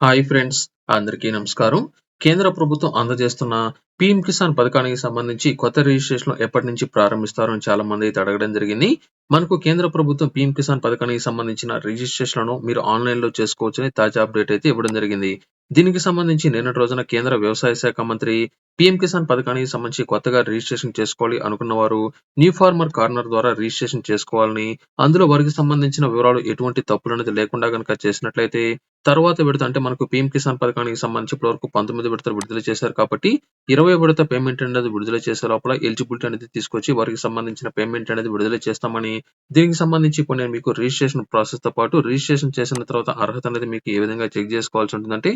Hi friends అందరికీ నమస్కారం. కేంద్ర ప్రభుత్వం అందజేస్తున్న పీఎం కిసాన్ పథకానికి సంబంధించి కొత్త రిజిస్ట్రేషన్ ఎప్పటి నుంచి ప్రారంభిస్తారో చాలా మంది అయితే అడగడం జరిగింది. మనకు కేంద్ర ప్రభుత్వం పీఎం కిసాన్ పథకానికి సంబంధించిన రిజిస్ట్రేషన్లను మీరు ఆన్లైన్లో చేసుకోవచ్చని తాజా అప్డేట్ అయితే ఇవ్వడం జరిగింది. దీనికి సంబంధించి నిన్నటి రోజున కేంద్ర వ్యవసాయ శాఖ మంత్రి పీఎం కిసాన్ పథకానికి సంబంధించి కొత్తగా రిజిస్ట్రేషన్ చేసుకోవాలి అనుకున్న వారు న్యూ ఫార్మర్ కార్నర్ ద్వారా రిజిస్ట్రేషన్ చేసుకోవాలని అందులో వారికి సంబంధించిన వివరాలు ఎటువంటి తప్పులు అనేది లేకుండా కనుక చేసినట్లయితే తర్వాత విడత అంటే మనకు పీఎం కిసాన్ పథకానికి సంబంధించి ఇప్పటివరకు పంతొమ్మిది విడతలు విడుదల చేశారు కాబట్టి ఇరవై విడత పేమెంట్ అనేది విడుదల చేసే లోపల ఎలిజిబిలిటీ అనేది తీసుకొచ్చి వారికి సంబంధించిన పేమెంట్ అనేది విడుదల చేస్తామని దీనికి సంబంధించి ఇప్పుడు నేను మీకు రిజిస్ట్రేషన్ ప్రాసెస్తో పాటు రిజిస్ట్రేషన్ చేసిన తర్వాత అర్హత అనేది మీకు ఏ విధంగా చెక్ చేసుకోవాల్సి ఉంటుందంటే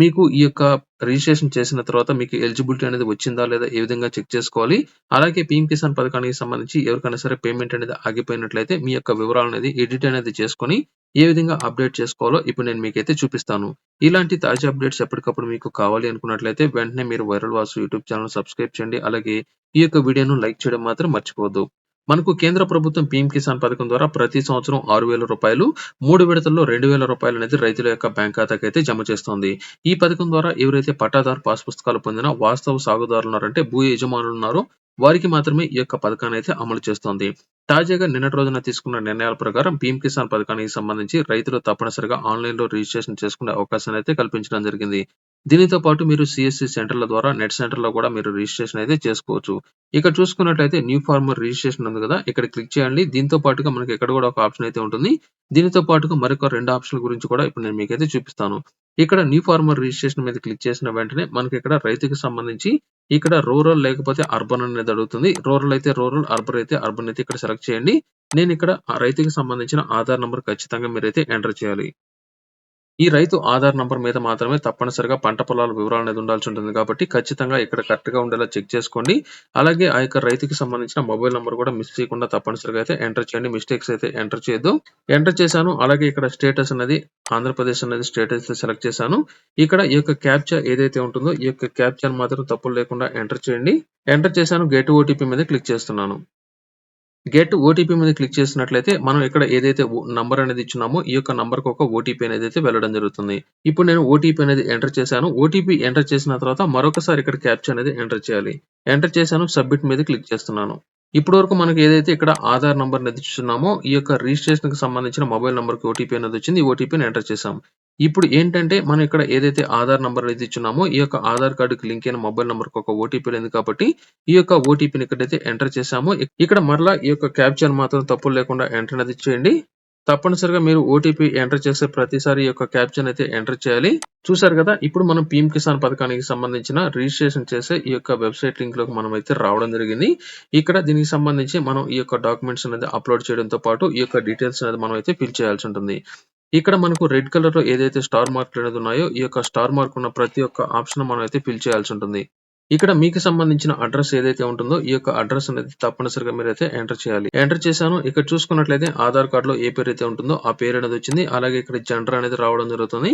మీకు ఈ యొక్క రిజిస్ట్రేషన్ చేసిన తర్వాత మీకు ఎలిజిబిలిటీ అనేది వచ్చిందా లేదా ఏ విధంగా చెక్ చేసుకోవాలి? అలాగే పీఎం కిసాన్ పథకానికి సంబంధించి ఎవరికైనా సరే పేమెంట్ అనేది ఆగిపోయినట్లయితే మీ యొక్క వివరాలు అనేది ఎడిట్ అనేది చేసుకొని ఏ విధంగా అప్డేట్ చేసుకోవాలో ఇప్పుడు నేను మీకైతే చూపిస్తాను. ఇలాంటి తాజా అప్డేట్స్ ఎప్పటికప్పుడు మీకు కావాలి అనుకున్నట్లయితే వెంటనే మీరు viral Vasu YouTube channel subscribe చేయండి. అలాగే ఈ యొక్క వీడియోను లైక్ చేయడం మాత్రం మర్చిపోవద్దు. మనకు కేంద్ర ప్రభుత్వం పీఎం కిసాన్ పథకం ద్వారా ప్రతి సంవత్సరం ఆరు వేల రూపాయలు మూడు విడతల్లో రెండు వేల రూపాయలు అనేది రైతుల యొక్క బ్యాంక్ ఖాతాకి అయితే జమ చేస్తోంది. ఈ పథకం ద్వారా ఎవరైతే పట్టాదారు పాస్ పుస్తకాలు పొందిన వాస్తవ సాగుదారులు ఉన్నారంటే భూ యజమానులు ఉన్నారో వారికి మాత్రమే ఈ యొక్క పథకాన్ని అయితే అమలు చేస్తోంది. తాజాగా నిన్నటి రోజున తీసుకున్న నిర్ణయాల ప్రకారం పీఎం కిసాన్ పథకానికి సంబంధించి రైతులు తప్పనిసరిగా ఆన్లైన్లో రిజిస్ట్రేషన్ చేసుకునే అవకాశాన్ని అయితే కల్పించడం జరిగింది. దీనితో పాటు మీరు సిఎస్సి సెంటర్ల ద్వారా నెట్ సెంటర్లో కూడా మీరు రిజిస్ట్రేషన్ అయితే చేసుకోవచ్చు. ఇక్కడ చూసుకున్నట్లయితే న్యూ ఫార్మర్ రిజిస్ట్రేషన్ ఉంది కదా ఇక్కడ క్లిక్ చేయండి. దీంతో పాటుగా మనకి ఇక్కడ కూడా ఒక ఆప్షన్ అయితే ఉంటుంది. దీనితో పాటుగా మరొక రెండు ఆప్షన్ల గురించి కూడా ఇప్పుడు నేను మీకైతే చూపిస్తాను. ఇక్కడ న్యూ ఫార్మర్ రిజిస్ట్రేషన్ మీద క్లిక్ చేసిన వెంటనే మనకి ఇక్కడ రైతుకి సంబంధించి ఇక్కడ రూరల్ లేకపోతే అర్బన్ అనేది అడుగుతుంది. రూరల్ అయితే రూరల్ అర్బన్ అయితే అర్బన్ అయితే ఇక్కడ సెలెక్ట్ చేయండి. నేను ఇక్కడ రైతుకి సంబంధించిన ఆధార్ నంబర్ ఖచ్చితంగా మీరైతే ఎంటర్ చేయాలి. ఈ రైతు ఆధార్ నంబర్ మీద మాత్రమే తప్పనిసరిగా పంట పొలాల వివరాలు అనేది ఉండాల్సి ఉంటుంది కాబట్టి ఖచ్చితంగా ఇక్కడ కరెక్ట్గా ఉండేలా చెక్ చేసుకోండి. అలాగే ఆ యొక్క రైతుకి సంబంధించిన మొబైల్ నంబర్ కూడా మిస్ చేయకుండా తప్పనిసరిగా అయితే ఎంటర్ చేయండి. మిస్టేక్స్ అయితే ఎంటర్ చేయొద్దు. ఎంటర్ చేశాను. అలాగే ఇక్కడ స్టేటస్ అనేది ఆంధ్రప్రదేశ్ అనేది స్టేటస్ సెలెక్ట్ చేశాను. ఇక్కడ ఈ యొక్క క్యాప్చర్ ఏదైతే ఉంటుందో ఈ యొక్క క్యాప్చర్ మాత్రం తప్పులు లేకుండా ఎంటర్ చేయండి. ఎంటర్ చేశాను. గెట్ ఓటీపీ మీద క్లిక్ చేస్తున్నాను. గెట్ ఓటీపీ మీద క్లిక్ చేసినట్లయితే మనం ఇక్కడ ఏదైతే నంబర్ అనేది ఇచ్చున్నామో ఈ యొక్క నంబర్కు ఒక ఓటీపీ అనేది అయితే వెళ్ళడం జరుగుతుంది. ఇప్పుడు నేను ఓటీపీ అనేది ఎంటర్ చేశాను. ఓటీపీ ఎంటర్ చేసిన తర్వాత మరొకసారి ఇక్కడ క్యాప్చర్ అనేది ఎంటర్ చేయాలి. ఎంటర్ చేశాను సబ్మిట్ మీద క్లిక్ చేస్తున్నాను. ఇప్పటి వరకు మనకి ఏదైతే ఇక్కడ ఆధార్ నంబర్ అనేది ఇస్తున్నామో ఈ యొక్క రిజిస్ట్రేషన్కి సంబంధించిన మొబైల్ నెంబర్కి ఓటీపీ అనేది వచ్చింది. ఈ ఓటీపీని ఎంటర్ చేసాం ఇప్పుడు ఏంటంటే మనం ఇక్కడ ఏదైతే ఆధార్ నంబర్ అనేది ఇచ్చున్నామో ఈ యొక్క ఆధార్ కార్డుకి లింక్ అయిన మొబైల్ నెంబర్కి ఒక ఓటీపీ లేదు కాబట్టి ఈ యొక్క ఓటీపీని ఇక్కడైతే ఎంటర్ చేసాము ఇక్కడ మరలా ఈ యొక్క క్యాప్చర్ మాత్రం తప్పులు లేకుండా ఎంటర్ అనేది చేయండి. తప్పనిసరిగా మీరు ఓటీపీ ఎంటర్ చేసే ప్రతిసారి యొక్క క్యాప్షన్ అయితే ఎంటర్ చేయాలి. చూసారు కదా ఇప్పుడు మనం పీఎం కిసాన్ పథకానికి సంబంధించిన రిజిస్ట్రేషన్ చేసే ఈ యొక్క వెబ్సైట్ లింక్లోకి మనం అయితే రావడం జరిగింది. ఇక్కడ దీనికి సంబంధించి మనం ఈ యొక్క డాక్యుమెంట్స్ అనేది అప్లోడ్ చేయడంతో పాటు ఈ యొక్క డీటెయిల్స్ అనేది మనం అయితే ఫిల్ చేయాల్సి ఉంటుంది. ఇక్కడ మనకు రెడ్ కలర్లో ఏదైతే స్టార్ మార్క్ అనేది ఉన్నాయో ఈ యొక్క స్టార్ మార్క్ ఉన్న ప్రతి ఒక్క ఆప్షన్ మనం అయితే ఫిల్ చేయాల్సి ఉంటుంది. ఇక్కడ మీకు సంబంధించిన అడ్రస్ ఏదైతే ఉంటుందో ఈ యొక్క అడ్రస్ అనేది తప్పనిసరిగా మీరైతే ఎంటర్ చేయాలి. ఎంటర్ చేశాను. ఇక్కడ చూసుకున్నట్లయితే ఆధార్ కార్డ్లో ఏ పేరు అయితే ఉంటుందో ఆ పేరు అనేది వచ్చింది. అలాగే ఇక్కడ జెండర్ అనేది రావడం జరుగుతుంది.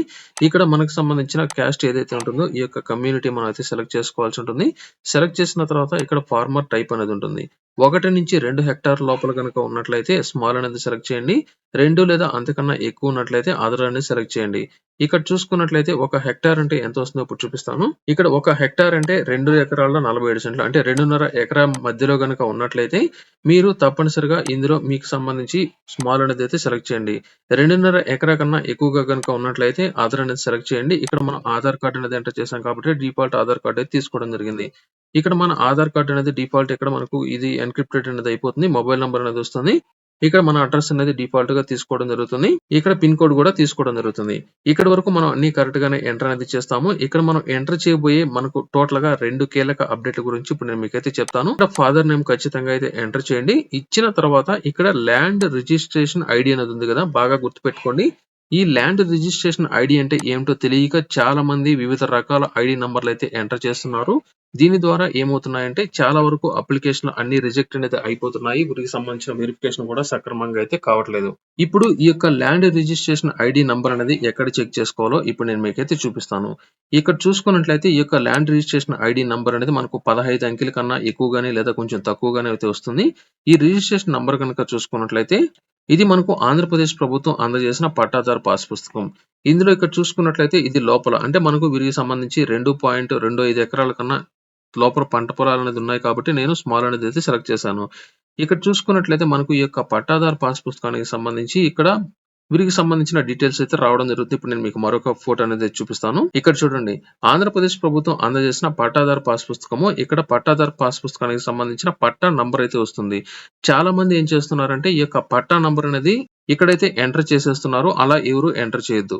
ఇక్కడ మనకు సంబంధించిన క్యాస్ట్ ఏదైతే ఉంటుందో ఈ యొక్క కమ్యూనిటీ మనం అయితే సెలెక్ట్ చేసుకోవాల్సి ఉంటుంది. సెలెక్ట్ చేసిన తర్వాత ఇక్కడ ఫార్మర్ టైప్ అనేది ఉంటుంది. ఒకటి నుంచి రెండు హెక్టార్ లోపల కనుక ఉన్నట్లయితే స్మాల్ అనేది సెలెక్ట్ చేయండి. రెండు లేదా అంతకన్నా ఎక్కువ ఉన్నట్లయితే అదర్ అనేది సెలెక్ట్ చేయండి. ఇక్కడ చూసుకున్నట్లయితే ఒక హెక్టార్ అంటే ఎంత వస్తుందో ఇప్పుడు చూపిస్తాను. ఇక్కడ ఒక హెక్టార్ అంటే రెండు ఎకరాల నలభై ఏడు సెంట్లు అంటే రెండున్నర ఎకరా మధ్యలో గనక ఉన్నట్లయితే మీరు తప్పనిసరిగా ఇందులో మీకు సంబంధించి స్మాల్ అనేది అయితే సెలెక్ట్ చేయండి. రెండున్నర ఎకరా కన్నా ఎక్కువగా కనుక ఉన్నట్లయితే ఆధార్ అనేది సెలెక్ట్ చేయండి. ఇక్కడ మనం ఆధార్ కార్డ్ అనేది ఎంటర్ చేసాం కాబట్టి డిఫాల్ట్ ఆధార్ కార్డ్ అయితే తీసుకోవడం జరిగింది. ఇక్కడ మన ఆధార్ కార్డ్ అనేది డిఫాల్ట్ ఇక్కడ మనకు ఇది ఎన్క్రిప్టెడ్ అనేది అయిపోతుంది మొబైల్ నెంబర్ అనేది వస్తుంది. ఇక్కడ మన అడ్రస్ అనేది డిఫాల్ట్గా తీసుకోవడం జరుగుతుంది. ఇక్కడ పిన్ కోడ్ కూడా తీసుకోవడం జరుగుతుంది. ఇక్కడ వరకు మనం అన్ని కరెక్ట్ గానే ఎంటర్ అనేది చేస్తాము. ఇక్కడ మనం ఎంటర్ చేయబోయే మనకు టోటల్గా రెండు కీలక అప్డేట్ల గురించి ఇప్పుడు నేను మీకైతే చెప్తాను. ఇక్కడ ఫాదర్ నేమ్ ఖచ్చితంగా అయితే ఎంటర్ చేయండి. ఇచ్చిన తర్వాత ఇక్కడ ల్యాండ్ రిజిస్ట్రేషన్ ఐడి అనేది ఉంది కదా బాగా గుర్తుపెట్టుకోండి. ఈ ల్యాండ్ రిజిస్ట్రేషన్ ఐడి అంటే ఏమిటో తెలియక చాలా మంది వివిధ రకాల ఐడి నంబర్లు అయితే ఎంటర్ చేస్తున్నారు. దీని ద్వారా ఏమవుతున్నాయంటే చాలా వరకు అప్లికేషన్ అన్ని రిజెక్ట్ అనేది అయిపోతున్నాయి. వీటికి సంబంధించిన వెరిఫికేషన్ కూడా సక్రమంగా అయితే కావట్లేదు. ఇప్పుడు ఈ యొక్క ల్యాండ్ రిజిస్ట్రేషన్ ఐడి నంబర్ అనేది ఎక్కడ చెక్ చేసుకోవాలో ఇప్పుడు నేను మీకైతే చూపిస్తాను. ఇక్కడ చూసుకున్నట్లయితే ఈ యొక్క ల్యాండ్ రిజిస్ట్రేషన్ ఐడి నంబర్ అనేది మనకు పదహైదు అంకెల కన్నా ఎక్కువగానే లేదా కొంచెం తక్కువగానే అయితే వస్తుంది. ఈ రిజిస్ట్రేషన్ నంబర్ కనుక చూసుకున్నట్లయితే ఇది మనకు ఆంధ్రప్రదేశ్ ప్రభుత్వం అందజేసిన పట్టాదారు పాస్ పుస్తకం. ఇందులో ఇక్కడ చూసుకున్నట్లయితే ఇది లోపల అంటే మనకు వీరికి సంబంధించి 2.25 ఎకరాల కన్నా లోపల పంట పొలాలనేది ఉన్నాయి కాబట్టి నేను స్మాల్ అనేది అయితే సెలెక్ట్ చేశాను. ఇక్కడ చూసుకున్నట్లయితే మనకు ఈ యొక్క పట్టాదారు పాస్ పుస్తకానికి సంబంధించి ఇక్కడ వీరికి సంబంధించిన డీటెయిల్స్ అయితే రావడం జరుగుతుంది. ఇప్పుడు నేను మీకు మరొక ఫోటో అనేది చూపిస్తాను. ఇక్కడ చూడండి ఆంధ్రప్రదేశ్ ప్రభుత్వం అందజేసిన పట్టాదారు పాస్ పుస్తకము. ఇక్కడ పట్టాదారు పాస్ పుస్తకానికి సంబంధించిన పట్టా నంబర్ అయితే వస్తుంది. చాలా మంది ఏం చేస్తున్నారంటే ఈ యొక్క పట్టా నంబర్ అనేది ఇక్కడైతే ఎంటర్ చేసేస్తున్నారు. అలా ఎవరు ఎంటర్ చేయొద్దు.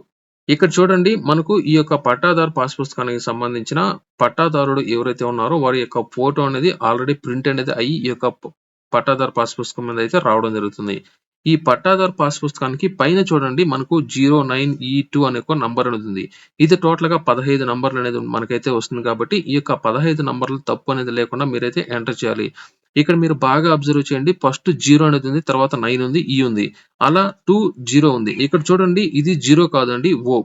ఇక్కడ చూడండి మనకు ఈ యొక్క పట్టాదారు పాస్ పుస్తకానికి సంబంధించిన పట్టాదారుడు ఎవరైతే ఉన్నారో వారి యొక్క ఫోటో అనేది ఆల్రెడీ ప్రింట్ అనేది అయ్యి ఈ యొక్క ప పట్టాదారు పాస్ పుస్తకం మీద అయితే రావడం జరుగుతుంది. ఈ పట్టాదారు పాస్ పుస్తకానికి పైన చూడండి మనకు 09E2 అనే ఒక నంబర్ అనేది ఉంది. ఇది టోటల్‌గా 15 నంబర్లు అనేది మనకైతే వస్తుంది కాబట్టి ఈ యొక్క 15 నంబర్లు తప్పు అనేది లేకుండా మీరైతే ఎంటర్ చేయాలి. ఇక్కడ మీరు బాగా అబ్జర్వ్ చేయండి. ఫస్ట్ జీరో అనేది ఉంది. తర్వాత నైన్ ఉంది. ఈ ఉంది. అలా 2, 0 ఉంది. ఇక్కడ చూడండి ఇది జీరో కాదండి ఓ.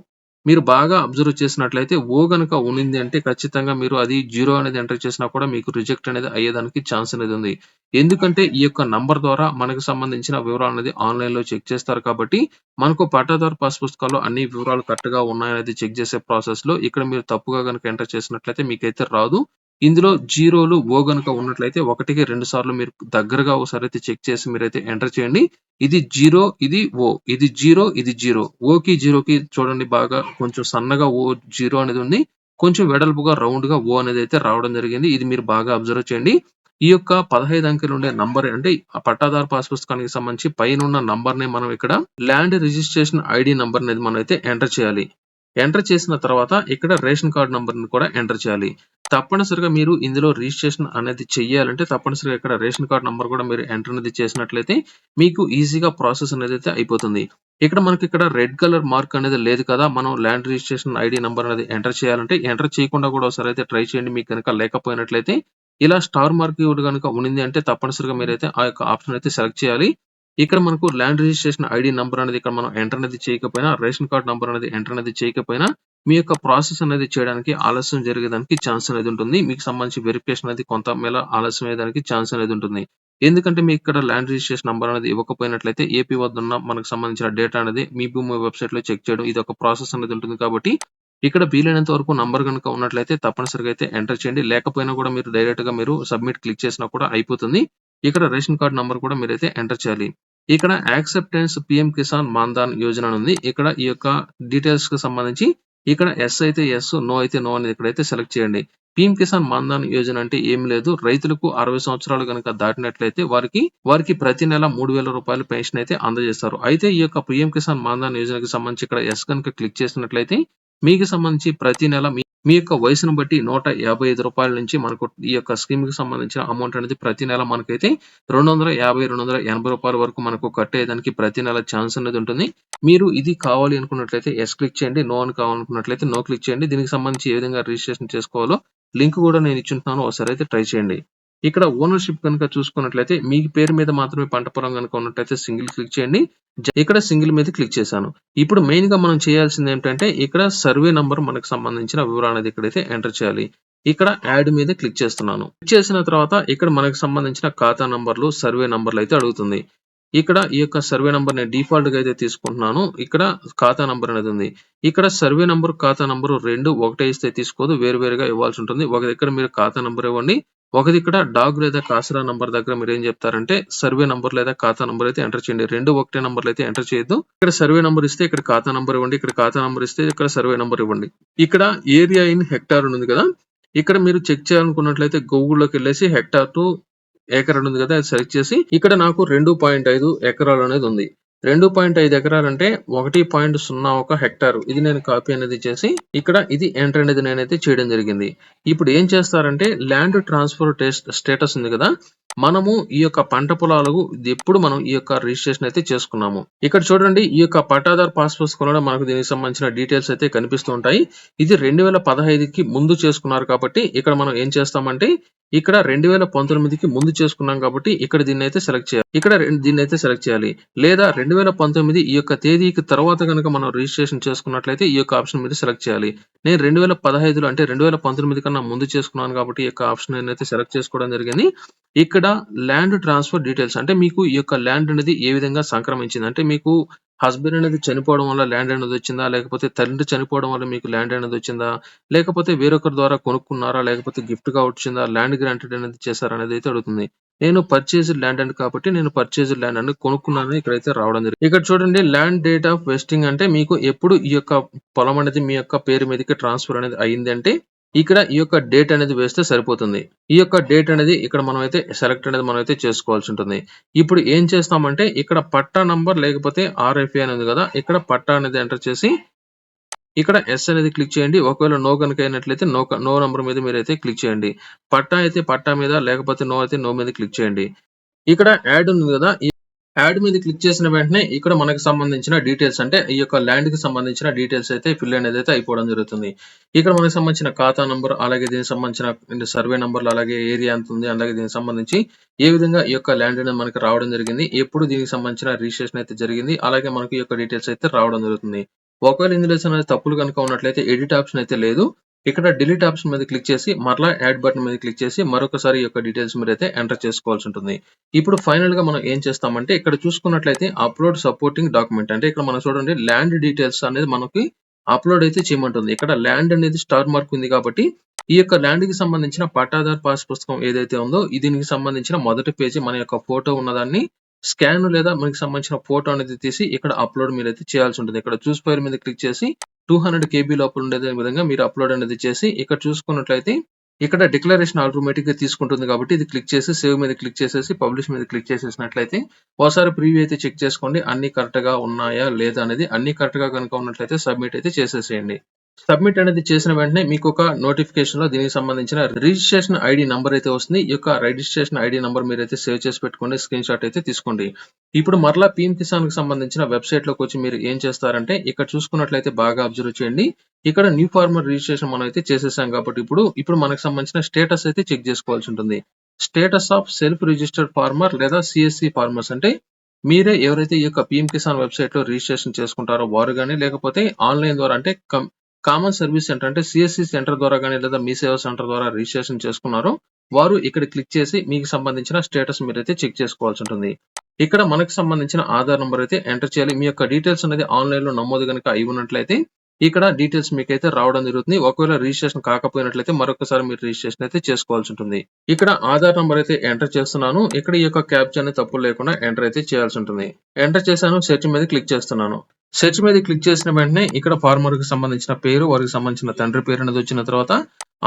మీరు బాగా అబ్జర్వ్ చేసినట్లయితే ఓ గనుక ఉనింది అంటే ఖచ్చితంగా మీరు అది జీరో అనేది ఎంటర్ చేసినా కూడా మీకు రిజెక్ట్ అనేది అయ్యేదానికి ఛాన్స్ అనేది ఉంది. ఎందుకంటే ఈ యొక్క నంబర్ ద్వారా మనకు సంబంధించిన వివరాలు అనేది ఆన్‌లైన్‌లో చెక్ చేస్తారు కాబట్టి మనకు పట్టాదారు పాస్ పుస్తకాల్లో అన్ని వివరాలు కరెక్ట్‌గా ఉన్నాయనేది చెక్ చేసే ప్రాసెస్‌లో ఇక్కడ మీరు తప్పుగా కనుక ఎంటర్ చేసినట్లయితే మీకైతే రాదు. ఇందులో జీరోలు, ఓ గనుక ఉన్నట్లయితే ఒకటికి రెండు సార్లు మీరు దగ్గరగా ఒకసారి అయితే చెక్ చేసి మీరైతే ఎంటర్ చేయండి. ఇది జీరో ఇది ఓ. ఇది జీరో ఇది జీరో ఓకి, జీరోకి చూడండి బాగా కొంచెం సన్నగా ఓ జీరో అనేది ఉంది. కొంచెం వెడల్పుగా రౌండ్‌గా ఓ అనేది అయితే రావడం జరిగింది. ఇది మీరు బాగా అబ్జర్వ్ చేయండి. ఈ యొక్క 15 అంకెలు ఉండే నంబర్ అంటే ఆ పట్టాదారు పాస్ పుస్తకానికి సంబంధించి పైన ఉన్న నంబర్ని మనం ఇక్కడ ల్యాండ్ రిజిస్ట్రేషన్ ఐడి నంబర్ అనేది మనం అయితే ఎంటర్ చేయాలి. ఎంటర్ చేసిన తర్వాత ఇక్కడ రేషన్ కార్డు నంబర్‌ని కూడా ఎంటర్ చేయాలి. తప్పనిసరిగా మీరు ఇందులో రిజిస్ట్రేషన్ అనేది చెయ్యాలంటే తప్పనిసరిగా ఇక్కడ రేషన్ కార్డు నంబర్ కూడా మీరు ఎంటర్ అనేది చేసినట్లయితే మీకు ఈజీగా ప్రాసెస్ అనేది అయితే అయిపోతుంది. ఇక్కడ మనకి ఇక్కడ రెడ్ కలర్ మార్క్ అనేది లేదు కదా! మనం ల్యాండ్ రిజిస్ట్రేషన్ ఐడి నంబర్ అనేది ఎంటర్ చేయాలంటే ఎంటర్ చేయకుండా కూడా ఒకసారి అయితే ట్రై చేయండి. మీకు కనుక లేకపోయినట్లయితే ఇలా స్టార్ మార్క్ ఒకటి గనుక ఉండింది అంటే తప్పనిసరిగా మీరైతే ఆ యొక్క ఆప్షన్ అయితే సెలెక్ట్ చేయాలి. ఇక్కడ మనకు ల్యాండ్ రిజిస్ట్రేషన్ ఐడి నెంబర్ అనేది ఇక్కడ మనం ఎంటర్ అనేది చేయకపోయినా రేషన్ కార్డ్ నెంబర్ అనేది ఎంటర్ అనేది చేయకపోయినా మీ యొక్క ప్రాసెస్ అనేది చేయడానికి ఆలస్యం జరిగేదానికి ఛాన్స్ అనేది ఉంటుంది. మీకు సంబంధించి వెరిఫికేషన్ అనేది కొంత మేల ఆలస్యం అయ్యేదానికి ఛాన్స్ అనేది ఉంటుంది. ఎందుకంటే మీకు ఇక్కడ ల్యాండ్ రిజిస్ట్రేషన్ నంబర్ అనేది ఇవ్వకపోయినట్లయితే ఏపీ వద్ద ఉన్న మనకు సంబంధించిన డేటా అనేది మీ భూమి వెబ్‌సైట్‌లో చెక్ చేయడం ఇది ఒక ప్రాసెస్ అనేది ఉంటుంది కాబట్టి ఇక్కడ వీలైనంత వరకు నంబర్ కనుక ఉన్నట్లయితే తప్పనిసరిగా అయితే ఎంటర్ చేయండి. లేకపోయినా కూడా మీరు డైరెక్ట్‌గా మీరు సబ్మిట్ క్లిక్ చేసినా కూడా అయిపోతుంది. ఇక్కడ రేషన్ కార్డ్ నంబర్ కూడా మీరైతే ఎంటర్ చేయాలి. ఇక్కడ యాక్సెప్టెన్స్ పిఎం కిసాన్ మాన్‌ధన్ యోజన అని ఉంది. ఇక్కడ ఈ యొక్క డీటెయిల్స్కి సంబంధించి ఇక్కడ ఎస్ అయితే ఎస్ నో అయితే నో అనేది ఇక్కడైతే సెలెక్ట్ చేయండి. పీఎం కిసాన్ మాన్‌ధన్ యోజన అంటే ఏమి లేదు. రైతులకు 60 సంవత్సరాలు గనుక దాటినట్లయితే వారికి వారికి ప్రతి నెల మూడు వేల రూపాయల పెన్షన్ అయితే అందజేస్తారు. అయితే ఈ యొక్క పీఎం కిసాన్ మాన్‌ధన్ యోజనకి సంబంధించి ఇక్కడ ఎస్ కనుక క్లిక్ చేసినట్లయితే మీకు సంబంధించి ప్రతి నెల మీ యొక్క వయసును బట్టి నూట యాభై ఐదు రూపాయల నుంచి మనకు ఈ యొక్క స్కీమ్‌కి సంబంధించిన అమౌంట్ అనేది ప్రతి నెల మనకైతే రెండు వందల యాభై రెండు వందల ఎనభై రూపాయల వరకు మనకు కట్టేదానికి ప్రతి నెల ఛాన్స్ అనేది ఉంటుంది. మీరు ఇది కావాలి అనుకున్నట్లయితే ఎస్ క్లిక్ చేయండి. నో అని కావాలనుకున్నట్లయితే నో క్లిక్ చేయండి. దీనికి సంబంధించి ఏ విధంగా రిజిస్ట్రేషన్ చేసుకోవాలో లింక్ కూడా నేను ఇచ్చుంటున్నాను. ఒకసారి అయితే ట్రై చేయండి. ఇక్కడ ఓనర్‌షిప్ కనుక చూసుకున్నట్లయితే మీ పేరు మీద మాత్రమే పంట పొలం కనుక ఉన్నట్లయితే సింగిల్ క్లిక్ చేయండి. ఇక్కడ సింగిల్ మీద క్లిక్ చేశాను. ఇప్పుడు మెయిన్గా మనం చేయాల్సింది ఏంటంటే ఇక్కడ సర్వే నంబర్ మనకు సంబంధించిన వివరాలు అనేది ఇక్కడైతే ఎంటర్ చేయాలి. ఇక్కడ యాడ్ మీద క్లిక్ చేస్తున్నాను. క్లిక్ చేసిన తర్వాత ఇక్కడ మనకు సంబంధించిన ఖాతా నంబర్‌లు, సర్వే నంబర్‌లు అయితే అడుగుతుంది. ఇక్కడ ఈ యొక్క సర్వే నంబర్ నేను డిఫాల్ట్‌గా అయితే తీసుకుంటున్నాను. ఇక్కడ ఖాతా నంబర్ అనేది ఉంది. ఇక్కడ సర్వే నంబర్, ఖాతా నెంబర్ రెండు ఒకటే ఇస్తే తీసుకోదు. వేరువేరుగా ఇవ్వాల్సి ఉంటుంది. ఒక దగ్గర మీరు ఖాతా నంబర్ ఇవ్వండి. ఒకది ఇక్కడ డాగ్ లేదా కాసరా నంబర్ దగ్గర మీరు ఏం చెప్తారంటే సర్వే నంబర్ లేదా ఖాతా నంబర్ అయితే ఎంటర్ చేయండి. రెండు ఒకటే నంబర్‌లు అయితే ఎంటర్ చేయొద్దు. ఇక్కడ సర్వే నంబర్ ఇస్తే ఇక్కడ ఖాతా నంబర్ ఇవ్వండి. ఇక్కడ ఖాతా నంబర్ ఇస్తే ఇక్కడ సర్వే నంబర్ ఇవ్వండి. ఇక్కడ ఏరియా ఇన్ హెక్టార్ ఉంది కదా! ఇక్కడ మీరు చెక్ చేయాలనుకున్నట్లయితే గూగుల్‌లోకెళ్ళేసి హెక్టార్ టు ఏకర్ ఉంది కదా! అది సెలెక్ట్ చేసి ఇక్కడ నాకు 2.5 ఎకరాలు అనేది ఉంది. 2.5 ఎకరాలంటే 1.01 హెక్టార్. ఇది నేను కాపీ అనేది చేసి ఇక్కడ ఇది ఎంటర్ అనేది నేనైతే చేయడం జరిగింది. ఇప్పుడు ఏం చేస్తారంటే ల్యాండ్ ట్రాన్స్‌ఫర్ స్టేటస్ ఉంది కదా! మనము ఈ యొక్క పంట పొలాలకు ఎప్పుడు మనం ఈ యొక్క రిజిస్ట్రేషన్ అయితే చేసుకున్నాము. ఇక్కడ చూడండి ఈ యొక్క పట్టాదారు పాస్ పుస్తకంలో మనకు దీనికి సంబంధించిన డీటెయిల్స్ అయితే కనిపిస్తూ ఉంటాయి. ఇది 2015కి ముందు చేసుకున్నారు కాబట్టి ఇక్కడ మనం ఏం చేస్తామంటే ఇక్కడ 2019కి ముందు చేసుకున్నాం కాబట్టి ఇక్కడ దీన్ని అయితే సెలెక్ట్ చేయాలి. ఇక్కడ దీన్ని అయితే సెలెక్ట్ చేయాలి. లేదా 2019 ఈ యొక్క తేదీకి తర్వాత కనుక మనం రిజిస్ట్రేషన్ చేసుకున్నట్లయితే ఈ యొక్క ఆప్షన్ మీద సెలెక్ట్ చేయాలి. నేను 2015లో అంటే 2019 కన్నా ముందు చేసుకున్నాను కాబట్టి ఈ యొక్క ఆప్షన్ నేనైతే సెలెక్ట్ చేసుకోవడం జరిగింది. ఇక్కడ ఇక్కడ ల్యాండ్ ట్రాన్స్‌ఫర్ డీటెయిల్స్ అంటే మీకు ఈ యొక్క ల్యాండ్ అనేది ఏ విధంగా సంక్రమించింది. అంటే మీకు హస్బెండ్ అనేది చనిపోవడం వల్ల ల్యాండ్ అనేది వచ్చిందా? లేకపోతే తండ్రి చనిపోవడం వల్ల మీకు ల్యాండ్ అనేది వచ్చిందా? లేకపోతే వేరొకరి ద్వారా కొనుక్కున్నారా? లేకపోతే గిఫ్ట్‌గా వచ్చిందా? ల్యాండ్ గ్రాంటెడ్ అనేది చేశారా అనేది అయితే అడుగుతుంది. నేను పర్చేస్డ్ ల్యాండ్ అండ్ కాబట్టి నేను పర్చేస్డ్ ల్యాండ్ అని ఇక్కడ ఇక్కడైతే రావడం జరిగింది. ఇక్కడ చూడండి ల్యాండ్ డేట్ ఆఫ్ వెస్టింగ్ అంటే మీకు ఎప్పుడు ఈ యొక్క పొలం అనేది మీ యొక్క పేరు మీదకి ట్రాన్స్‌ఫర్ అనేది అయింది అంటే ఇక్కడ ఈ యొక్క డేట్ అనేది వేస్తే సరిపోతుంది. ఈ యొక్క డేట్ అనేది ఇక్కడ మనమైతే సెలెక్ట్ అనేది మనం అయితే చేసుకోవాల్సి ఉంటుంది. ఇప్పుడు ఏం చేస్తామంటే ఇక్కడ పట్టా నంబర్ లేకపోతే ఆర్ఎఫ్ఏ అనేది కదా! ఇక్కడ పట్టా అనేది ఎంటర్ చేసి ఇక్కడ ఎస్ అనేది క్లిక్ చేయండి. ఒకవేళ నో గనుక అయినట్లయితే నో నో నంబర్ మీద మీరైతే క్లిక్ చేయండి. పట్టా అయితే పట్టా మీద లేకపోతే నో అయితే నో మీద క్లిక్ చేయండి. ఇక్కడ యాడ్ ఉంది కదా! యాడ్ మీద క్లిక్ చేసిన వెంటనే ఇక్కడ మనకు సంబంధించిన డీటెయిల్స్ అంటే ఈ యొక్క ల్యాండ్కి సంబంధించిన డీటెయిల్స్ అయితే ఫిల్ అనేది అయితే అయిపోవడం జరుగుతుంది. ఇక్కడ మనకు సంబంధించిన ఖాతా నంబర్ అలాగే దీనికి సంబంధించిన సర్వే నంబర్‌లు అలాగే ఏరియా ఎంత ఉంది అలాగే దీనికి సంబంధించి ఏ విధంగా ఈ యొక్క ల్యాండ్ అనేది మనకి రావడం జరిగింది. ఎప్పుడు దీనికి సంబంధించిన రిజిస్ట్రేషన్ అయితే జరిగింది. అలాగే మనకు ఈ యొక్క డీటెయిల్స్ అయితే రావడం జరుగుతుంది. ఒకవేళ ఇందులో తప్పులు గనుక ఉన్నట్లయితే ఎడిట్ ఆప్షన్ అయితే లేదు. ఇక్కడ డిలీట్ ఆప్షన్ మీద క్లిక్ చేసి మరలా యాడ్ బటన్ మీద క్లిక్ చేసి మరొకసారి యొక్క డీటెయిల్స్ మీరు అయితే ఎంటర్ చేసుకోవాల్సి ఉంటుంది. ఇప్పుడు ఫైనల్గా మనం ఏం చేస్తామంటే ఇక్కడ చూసుకున్నట్లయితే అప్‌లోడ్ సపోర్టింగ్ డాక్యుమెంట్ అంటే ఇక్కడ మనం చూడండి ల్యాండ్ డీటెయిల్స్ అనేది మనకి అప్‌లోడ్ అయితే చేయమంటుంది. ఇక్కడ ల్యాండ్ అనేది స్టార్ మార్క్ ఉంది కాబట్టి ఈ యొక్క ల్యాండ్కి సంబంధించిన పట్టాదార్ పాస్ పుస్తకం ఏదైతే ఉందో దీనికి సంబంధించిన మొదటి పేజీ మన యొక్క ఫోటో ఉన్నదాన్ని స్కాన్ లేదా మనకి సంబంధించిన ఫోటో అనేది తీసి ఇక్కడ అప్‌లోడ్ మీరు అయితే చేయాల్సి ఉంటుంది. ఇక్కడ చూస్ మీద క్లిక్ చేసి 200 కేబీ లోపల ఉండే విధంగా మీరు అప్‌లోడ్ అనేది చేసి ఇక్కడ చూసుకున్నట్లయితే ఇక్కడ డిక్లరేషన్ ఆటోమేటిక్‌గా తీసుకుంటుంది కాబట్టి ఇది క్లిక్ చేసి సేవ్ మీద క్లిక్ చేసేసి పబ్లిష్ మీద క్లిక్ చేసేసినట్లయితే ఒకసారి ప్రీవ్యూ అయితే చెక్ చేసుకోండి. అన్ని కరెక్ట్‌గా ఉన్నాయా? లేదా? అనేది అన్ని కరెక్ట్‌గా కనుక ఉన్నట్లయితే సబ్మిట్ అయితే చేసేసేయండి. సబ్మిట్ అనేది చేసిన వెంటనే మీకు ఒక నోటిఫికేషన్లో దీనికి సంబంధించిన రిజిస్ట్రేషన్ ఐడి నంబర్ అయితే వస్తుంది. ఈ యొక్క రిజిస్ట్రేషన్ ఐడి నంబర్ అయితే సేవ్ చేసి పెట్టుకోండి. స్క్రీన్‌షాట్ అయితే తీసుకోండి. ఇప్పుడు మరలా పీఎం కిసాన్‌కి సంబంధించిన వెబ్సైట్లోకి వచ్చి మీరు ఏం చేస్తారంటే ఇక్కడ చూసుకున్నట్లయితే బాగా అబ్జర్వ్ చేయండి. ఇక్కడ న్యూ ఫార్మర్ రిజిస్ట్రేషన్ మనం అయితే చేసేసాం కాబట్టి ఇప్పుడు ఇప్పుడు మనకు సంబంధించిన స్టేటస్ అయితే చెక్ చేసుకోవాల్సి ఉంటుంది. Status of self registered farmer లేదా సిఎస్సి ఫార్మర్స్ అంటే మీరే ఎవరైతే ఈ యొక్క పిఎం కిసాన్ వెబ్‌సైట్‌లో రిజిస్ట్రేషన్ చేసుకుంటారో వారు కానీ లేకపోతే ఆన్‌లైన్ ద్వారా అంటే కామన్ సర్వీస్ సెంటర్ అంటే సిఎస్సి సెంటర్ ద్వారా కానీ లేదా మీ సేవా సెంటర్ ద్వారా రిజిస్ట్రేషన్ చేసుకున్నారో వారు ఇక్కడ క్లిక్ చేసి మీకు సంబంధించిన స్టేటస్ మీరైతే చెక్ చేసుకోవాల్సి ఉంటుంది. ఇక్కడ మనకు సంబంధించిన ఆధార్ నెంబర్ అయితే ఎంటర్ చేయాలి. మీ యొక్క డీటెయిల్స్ అనేది ఆన్‌లైన్‌లో నమోదు గనుక అయి ఉన్నట్లయితే ఇక్కడ డీటెయిల్స్ మీకు అయితే రావడం జరుగుతుంది. ఒకవేళ రిజిస్ట్రేషన్ కాకపోయినట్లయితే మరొకసారి మీరు రిజిస్ట్రేషన్ అయితే చేసుకోవాల్సి ఉంటుంది. ఇక్కడ ఆధార్ నంబర్ అయితే ఎంటర్ చేస్తున్నాను. ఇక్కడ ఈ యొక్క క్యాప్చా అనేది తప్పులు లేకుండా ఎంటర్ అయితే చేయాల్సి ఉంటుంది. ఎంటర్ చేశాను. సెర్చ్ మీద క్లిక్ చేస్తున్నాను. సెర్చ్ మీద క్లిక్ చేసిన వెంటనే ఇక్కడ ఫార్మర్‌కి సంబంధించిన పేరు, వారికి సంబంధించిన తండ్రి పేరు అనేది వచ్చిన తర్వాత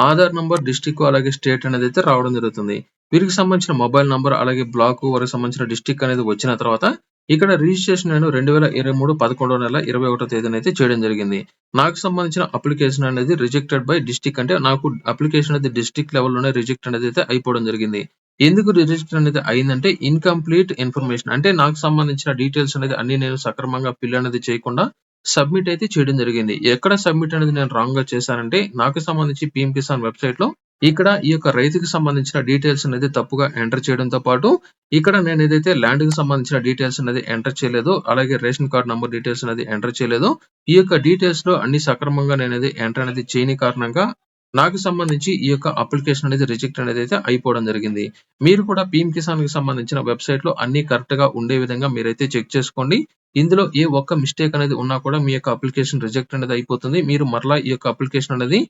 ఆధార్ నంబర్, డిస్ట్రిక్ట్ అలాగే స్టేట్ అనేది అయితే రావడం జరుగుతుంది. వీరికి సంబంధించిన మొబైల్ నంబర్ అలాగే బ్లాక్ వారికి సంబంధించిన డిస్ట్రిక్ట్ అనేది వచ్చిన తర్వాత ఇక్కడ రిజిస్ట్రేషన్ నేను 2023 11వ నెల 21వ తేదీన అయితే చేయడం జరిగింది. నాకు సంబంధించిన అప్లికేషన్ అనేది రిజెక్టెడ్ బై డిస్ట్రిక్ట్ అంటే నాకు అప్లికేషన్ అనేది డిస్ట్రిక్ట్ లెవెల్‌లోనే రిజెక్ట్ అనేది అయితే అయిపోవడం జరిగింది. ఎందుకు రిజిస్టర్ అనేది అయిందంటే ఇన్‌కంప్లీట్ ఇన్ఫర్మేషన్ అంటే నాకు సంబంధించిన డీటెయిల్స్ అనేది అన్ని నేను సక్రమంగా ఫిల్ అనేది చేయకుండా సబ్మిట్ అయితే చేయడం జరిగింది. ఎక్కడ సబ్మిట్ అనేది నేను రాంగ్‌గా చేశానంటే నాకు సంబంధించి పిఎం కిసాన్ వెబ్‌సైట్‌లో ఇక్కడ ఈ యొక్క రైతుకి సంబంధించిన డీటెయిల్స్ అనేది తప్పుగా ఎంటర్ చేయడంతో పాటు ఇక్కడ నేను ఏదైతే ల్యాండ్‌కి సంబంధించిన డీటెయిల్స్ అనేది ఎంటర్ చేయలేదు అలాగే రేషన్ కార్డ్ నంబర్ డీటెయిల్స్ అనేది ఎంటర్ చేయలేదు ఈ యొక్క డీటెయిల్స్లో అన్ని సక్రమంగా నేను ఎంటర్ అనేది చేయని కారణంగా నాకు సంబంధించి ఈ యొక్క అప్లికేషన్ అనేది రిజెక్ట్ అనేది అయితే అయిపోవడం జరిగింది. మీరు కూడా పీఎం కిసాన్‌కి సంబంధించిన వెబ్సైట్లో అన్ని కరెక్ట్గా ఉండే విధంగా మీరైతే చెక్ చేసుకోండి. ఇందులో ఏ ఒక్క మిస్టేక్ అనేది ఉన్నా కూడా మీ యొక్క అప్లికేషన్ రిజెక్ట్ అనేది అయిపోతుంది. మీరు మరలా ఈ యొక్క అప్లికేషన్ అనేది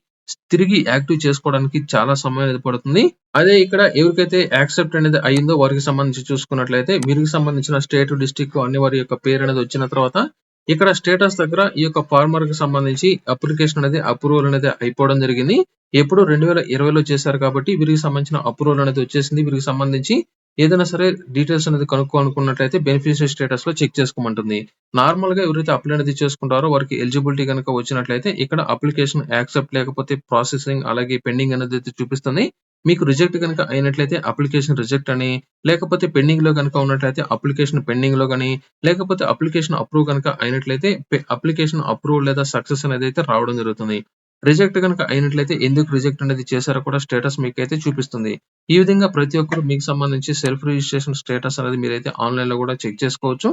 తిరిగి యాక్టివ్ చేసుకోవడానికి చాలా సమయం అనేది పడుతుంది. అదే ఇక్కడ ఎవరికైతే యాక్సెప్ట్ అనేది అయిందో వారికి సంబంధించి చూసుకున్నట్లయితే వీరికి సంబంధించిన స్టేట్, డిస్ట్రిక్ట్ అన్ని వారి యొక్క పేరు అనేది వచ్చిన తర్వాత ఇక్కడ స్టేటస్ దగ్గర ఈ యొక్క ఫార్మర్కి సంబంధించి అప్లికేషన్ అనేది అప్రూవల్ అనేది అయిపోవడం జరిగింది. ఎప్పుడు 2020లో చేశారు కాబట్టి వీరికి సంబంధించిన అప్రూవల్ అనేది వచ్చేసింది. వీరికి సంబంధించి ఏదైనా సరే డీటెయిల్స్ అనేది కనుక్కోవాలనుకున్నట్లయితే బెనిఫిషియరీ స్టేటస్‌లో చెక్ చేసుకోమంటుంది. నార్మల్గా ఎవరైతే అప్లై అనేది చేసుకుంటారో వారికి ఎలిజిబిలిటీ కనుక వచ్చినట్లయితే ఇక్కడ అప్లికేషన్ యాక్సెప్ట్ లేకపోతే ప్రాసెసింగ్ అలాగే పెండింగ్ అనేది అయితే చూపిస్తుంది. మీకు రిజెక్ట్ కనుక అయినట్లయితే అప్లికేషన్ రిజెక్ట్ అని లేకపోతే పెండింగ్లో కనుక ఉన్నట్లయితే అప్లికేషన్ పెండింగ్లో కానీ లేకపోతే అప్లికేషన్ అప్రూవ్ కనుక అయినట్లయితే అప్లికేషన్ అప్రూవ్ లేదా సక్సెస్ అనేది అయితే రావడం జరుగుతుంది. రిజెక్ట్ కనుక అయినట్లయితే ఎందుకు రిజెక్ట్ అనేది చేశారో కూడా స్టేటస్ మీకైతే చూపిస్తుంది. ఈ విధంగా ప్రతి ఒక్కరు మీకు సంబంధించి సెల్ఫ్ రిజిస్ట్రేషన్ స్టేటస్ అనేది మీరైతే ఆన్‌లైన్‌లో కూడా చెక్ చేసుకోవచ్చు.